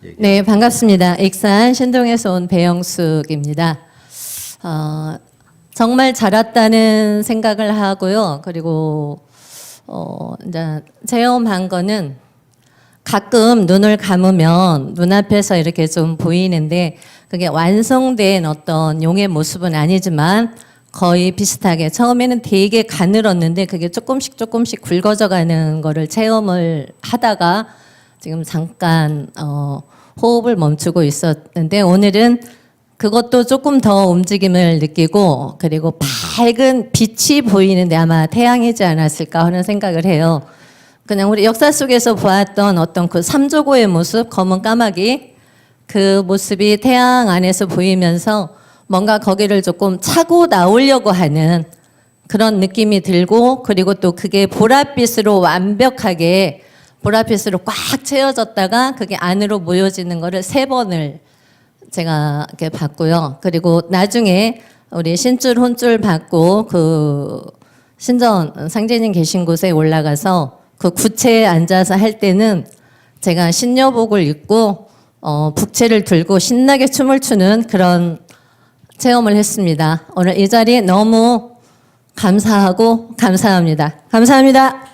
네, 반갑습니다. 익산 신동에서 온 배영숙입니다. 어, 정말 잘했다는 생각을 하고요. 그리고 어, 이제 체험한 거는 가끔 눈을 감으면 눈앞에서 이렇게 좀 보이는데 그게 완성된 어떤 용의 모습은 아니지만 거의 비슷하게 처음에는 되게 가늘었는데 그게 조금씩 조금씩 굵어져 가는 거를 체험을 하다가 지금 잠깐 어, 호흡을 멈추고 있었는데 오늘은 그것도 조금 더 움직임을 느끼고 그리고 밝은 빛이 보이는데 아마 태양이지 않았을까 하는 생각을 해요. 그냥 우리 역사 속에서 보았던 어떤 그 삼조고의 모습, 검은 까마귀 그 모습이 태양 안에서 보이면서 뭔가 거기를 조금 차고 나오려고 하는 그런 느낌이 들고 그리고 또 그게 보랏빛으로 완벽하게 보랏빛으로 꽉 채워졌다가 그게 안으로 모여지는 거를 세 번을 제가 이렇게 봤고요. 그리고 나중에 우리 신줄 혼줄 받고 그 신전 상제님 계신 곳에 올라가서 그 구체에 앉아서 할 때는 제가 신녀복을 입고 어, 북채를 들고 신나게 춤을 추는 그런 체험을 했습니다. 오늘 이 자리 너무 감사하고 감사합니다. 감사합니다.